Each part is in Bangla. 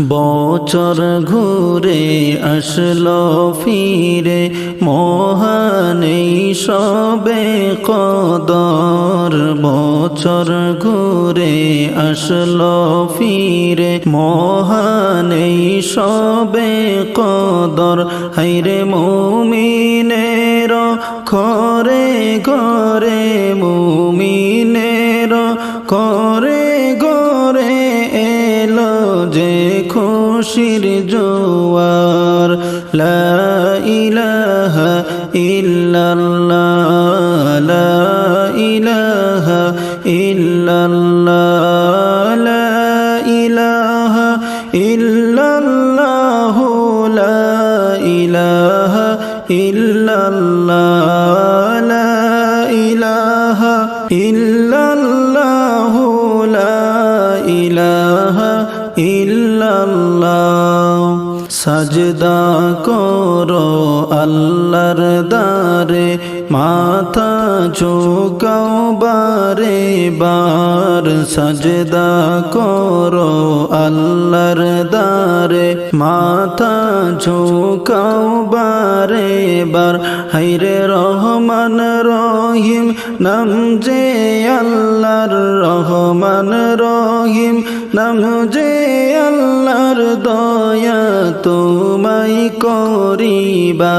বছর ঘুরে আসলো ফিরে মহানেই সবে কদর। বছর ঘুরে আসলো ফিরে মহানেই সবে কদর। হাইরে মুমিনের খরে ঘরে মুমিনের করে খুশির জোয়ার লা ইলাহা ইল্লাল্লাহ লা ইলাহা ইল্লাল্লাহ লা ইলাহা ইল্লাল্লাহ লা ইলাহা ইল্লাল্লাহ লা ইলাহা ইল্লাল্লাহ সাজদা করো আল্লাহর দারে মাথা ঝোকাও বারে বার, সাজদা করো আল্লাহর দারে মাথা ঝোকাও বারে বার হাইরে রহমান রহিম, নাম যে আল্লাহর রহমান রহিম, নাম যে আল্লাহর দয়া তোমাই করিবা।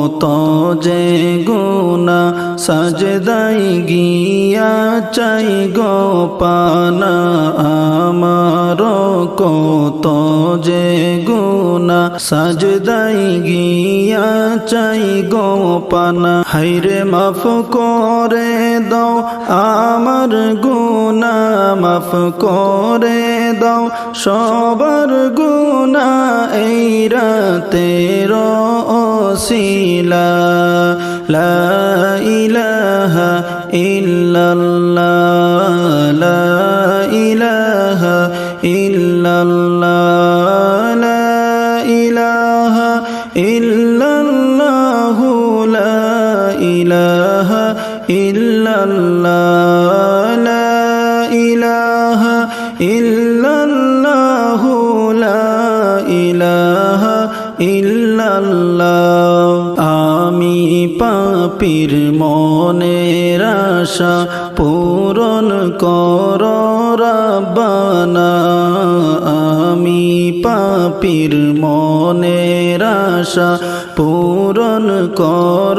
কত যে গুণা সাজদাই গিয়া চাই গো পানা আমার কত যে গুণা সাজদাই গিয়া চাই গো পানা হাইরে মাফ করে দাও আমার গুণা, মাফ করে দাও সবার গুণা এই রাতের ওসিলা। লা ইলাহা ইল্লাল্লাহ। লা ইলাহা ইল্লাল্লাহ। লা ইলাহা ইল্লাল্লাহ। লা ইলাহা ইল্লাল্লাহ। লা ইলাহা ইল্লাল্লাহ লা ইলাহা ইল্লাল্লাহ। আমি পাপির মনের আশা পূরণ কর রাব্বানা। আমি পাপির মনের আশা পূরণ কর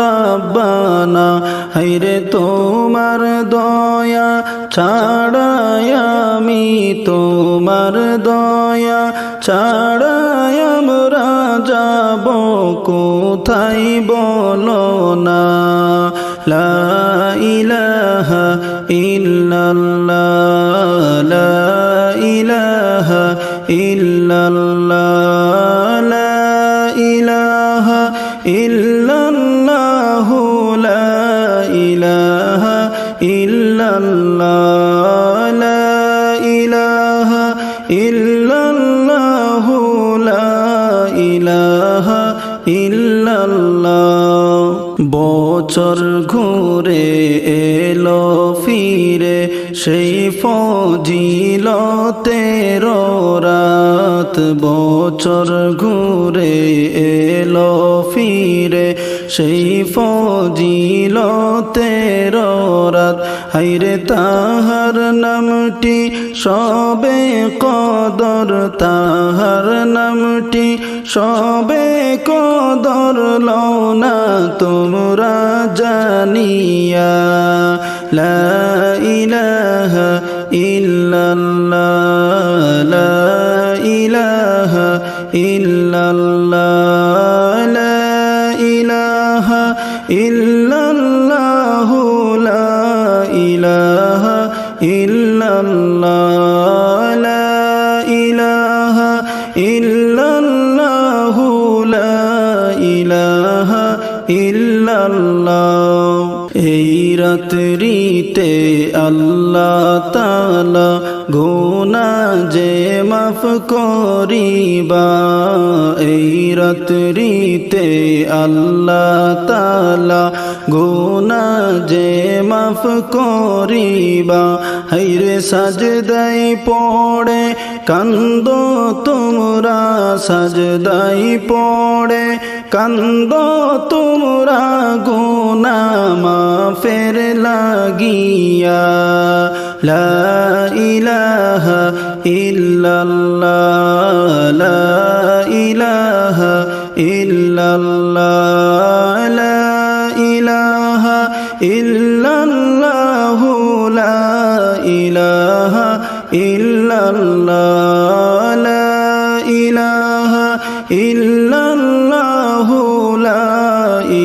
রাব্বানা। হাইরে তোমার দয়া ছাড়াই আমি তোমার দয়া, ছাড়াই আমরা যাব, কোথায় বলো না? লা ইলাহা ইল্লাল্লাহ, লা ইলাহা ইল্লাল্লাহ। বছর ঘুরে এলো ফিরে, সেই ফজিল তেরো রাত বছর ঘুরে এলো ফিরে, সেই ফজিল তেরো রাত। হাইরে তাহার নামটি সবে কদর, তাহার নামটি সবে কদর লোনা তোমরা জানিয়া লা রাত্রিতে আল্লাহ তালা গুনা যে মাফ করিবা। এই রাত্রিতে আল্লাহ তালা গুনা যে মাফ করিবা। হাইরে সাজদাই পড়ে, কান্দ তোমরা সাজদাই পড়ে কান্দ তোমরা গুনা মাফের লাগিয়া, লা ইলাহা ইল্লাল্লাহ, লা ইলাহা ইল্লাল্লাহ, লা ইলাহা ইল্লাল্লাহ, লা ইলাহা ইল্লাল্লাহ, লা ইলাহা ইল্লাল্লাহ।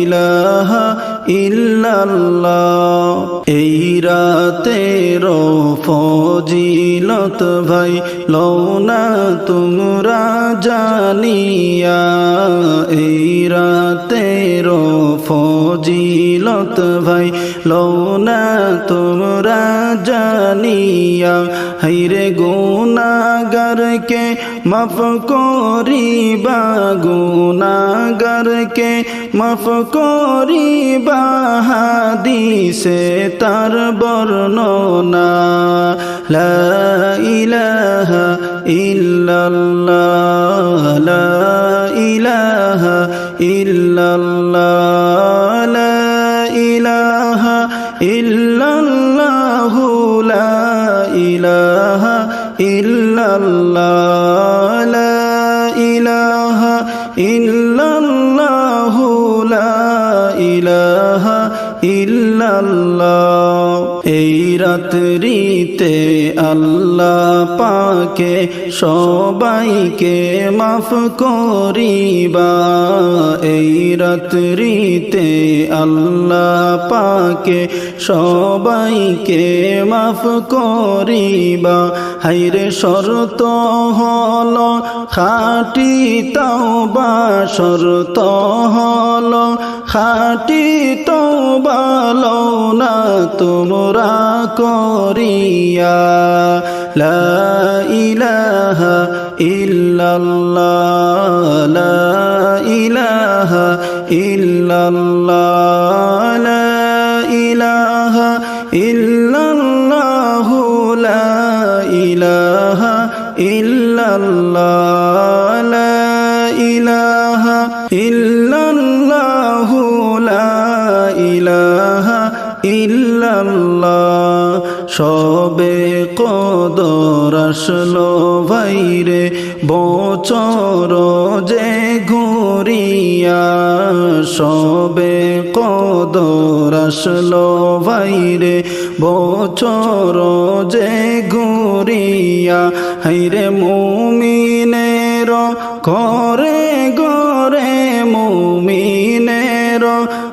ইলাহা ইল্লাল্লাহ। এই রাতের ফজিলত ভাই লৌনা তোমরা জানিয়া, এই রাতের ফজিলত ভাই লৌনা তোমরা জানিয়া, হাইরে গুনাগারকে মাফ করিবা গুনাগারকে মাফ করিবা হাদিসে তার বর্ণনা। লা ইলাহা ইল্লাল্লাহ, লা ইলাহা ইল্লাল্লাহ, লা ইলাহা ইল্লাল্লাহ, লা ইলাহা ইল্লাল্লাহ। ইল্লাল্লাহ এই রাত্রিতে আল্লাহ পাকে সবাইকে মাফ করিবা। এই রাত্রিতে আল্লাহ পাকে সবাইকে মাফ করিবা। হাইরে শরত হল খাটি তাওবা, শরত হল খাটি তাওবা লওনা তোমরা করিয়া, লা ইলাহা ইল্লাল্লাহ, লা ইলাহা ইল্লাল্লাহ, লা ইলাহা ইল্লাল্লাহ, লা ইলাহা ইল্লাল্লাহ। লা ইলাহা সবে কদর আসলো ভাইরে, বছর যে ঘুরিয়া, সবে কদর আসলো ভাইরে, বছর যে ঘুরিয়া। হাইরে মুমিনের করে গরে মুমিনের,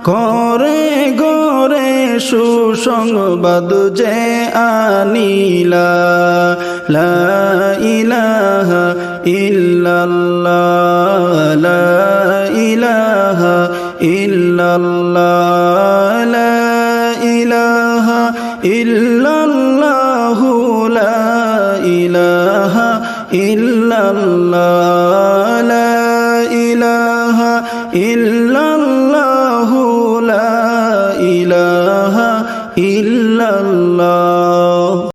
করে গরে সুসংবাদ যে আনিলা। লা ইলাহা ইল্লাল্লাহ, লা ইলাহা ইল্লাল্লাহ, লা ইলাহা ইল্লাল্লাহ, লা ইলাহা ইল্লাল্লাহ।